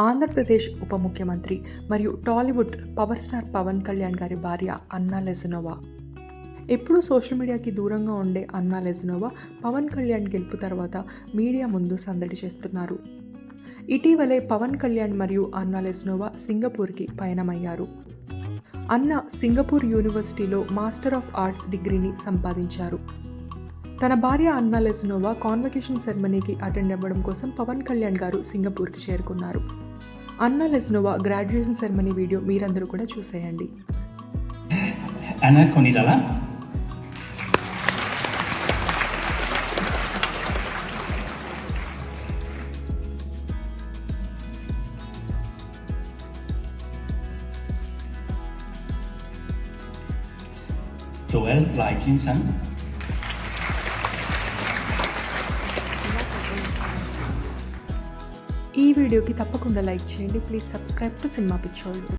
ఆంధ్రప్రదేశ్ ఉప ముఖ్యమంత్రి మరియు Tollywood power star Pawan Kalyan గారి భార్య అన్నా లెజనోవా. ఎప్పుడూ సోషల్ మీడియాకి దూరంగా ఉండే అన్నా లెజనోవా పవన్ కళ్యాణ్ గెలుపు తర్వాత మీడియా ముందు సందడి చేస్తున్నారు. ఇటీవలే పవన్ కళ్యాణ్ మరియు అన్నా లెజనోవా సింగపూర్కి పయనమయ్యారు. అన్న సింగపూర్ యూనివర్సిటీలో మాస్టర్ ఆఫ్ ఆర్ట్స్ డిగ్రీని సంపాదించారు. తన భార్య అన్నా లెసునోవా కాన్వకేషన్ సెరమనీకి అటెండ్ అవ్వడం కోసం పవన్ కళ్యాణ్ గారు సింగపూర్కి చేరుకున్నారు. అన్నా లెస్నోవా గ్రాడ్యుయేషన్ సెరమనీ వీడియో మీరందరూ కూడా చూసేయండి. Joel Lai Jin Sang. ఈ వీడియోకి తప్పకుండా లైక్ చేయండి. ప్లీజ్ సబ్స్క్రైబ్ టు సినిమా పిచ్చోళ్ళు.